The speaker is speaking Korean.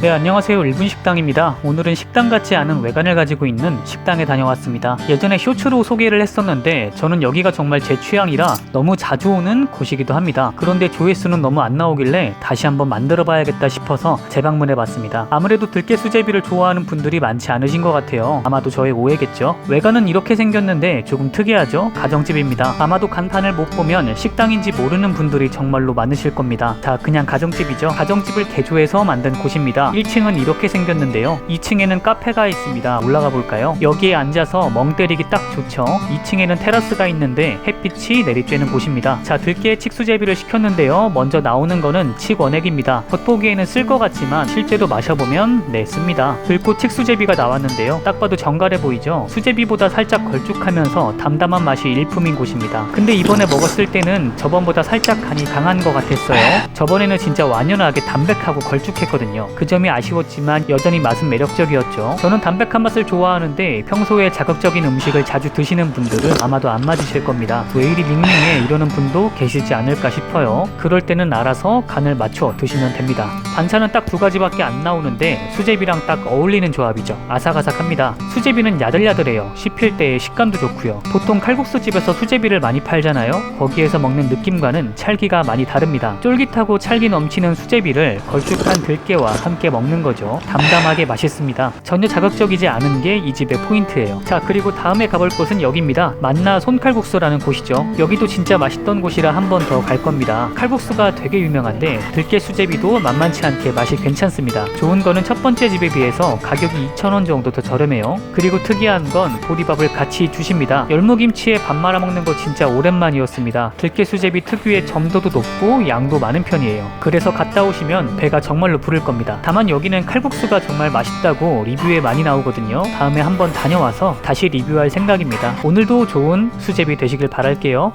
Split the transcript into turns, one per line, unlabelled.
네, 안녕하세요. 1분 식당입니다. 오늘은 식당 같지 않은 외관을 가지고 있는 식당에 다녀왔습니다. 예전에 쇼츠로 소개를 했었는데 저는 여기가 정말 제 취향이라 너무 자주 오는 곳이기도 합니다. 그런데 조회수는 너무 안 나오길래 다시 한번 만들어 봐야겠다 싶어서 재방문해 봤습니다. 아무래도 들깨 수제비를 좋아하는 분들이 많지 않으신 것 같아요. 아마도 저의 오해겠죠. 외관은 이렇게 생겼는데 조금 특이하죠? 가정집입니다. 아마도 간판을 못 보면 식당인지 모르는 분들이 정말로 많으실 겁니다. 자, 그냥 가정집이죠. 가정집을 개조해서 만든 곳입니다. 1층은 이렇게 생겼는데요. 2층에는 카페가 있습니다. 올라가 볼까요? 여기에 앉아서 멍 때리기 딱 좋죠. 2층에는 테라스가 있는데 햇빛이 내리쬐는 곳입니다. 자, 들깨 칡수제비를 시켰는데요. 먼저 나오는 거는 칡원액입니다. 겉보기에는 쓸 것 같지만 실제로 마셔보면 네, 씁니다. 들꽃 칡수제비가 나왔는데요. 딱 봐도 정갈해 보이죠? 수제비보다 살짝 걸쭉하면서 담담한 맛이 일품인 곳입니다. 근데 이번에 먹었을 때는 저번보다 살짝 간이 강한 것 같았어요. 저번에는 진짜 완연하게 담백하고 걸쭉했거든요. 그 점이 아쉬웠지만 여전히 맛은 매력적이었죠. 저는 담백한 맛을 좋아하는데 평소에 자극적인 음식을 자주 드시는 분들은 아마도 안 맞으실 겁니다. 왜 이리 밍밍해 이러는 분도 계시지 않을까 싶어요. 그럴 때는 알아서 간을 맞춰 드시면 됩니다. 반찬은 딱 두 가지밖에 안 나오는데 수제비랑 딱 어울리는 조합이죠. 아삭아삭합니다. 수제비는 야들야들해요. 씹힐 때 식감도 좋고요. 보통 칼국수 집에서 수제비를 많이 팔잖아요. 거기에서 먹는 느낌과는 찰기가 많이 다릅니다. 쫄깃하고 찰기 넘치는 수제비를 걸쭉한 들깨와 함께 먹는 거죠. 담담하게 맛있습니다. 전혀 자극적이지 않은 게 이 집의 포인트예요. 자, 그리고 다음에 가볼 곳은 여기입니다. 만나 손칼국수라는 곳이죠. 여기도 진짜 맛있던 곳이라 한 번 더 갈 겁니다. 칼국수가 되게 유명한데 들깨 수제비도 만만치 않게 맛이 괜찮습니다. 좋은 거는 첫 번째 집에 비해서 가격이 2,000원 정도 더 저렴해요. 그리고 특이한 건 보리밥을 같이 주십니다. 열무김치에 밥 말아 먹는 거 진짜 오랜만이었습니다. 들깨 수제비 특유의 점도도 높고 양도 많은 편이에요. 그래서 갔다 오시면 배가 정말로 부를 겁니다. 다만 여기는 칼국수가 정말 맛있다고 리뷰에 많이 나오거든요. 다음에 한번 다녀와서 다시 리뷰할 생각입니다. 오늘도 좋은 수제비 되시길 바랄게요.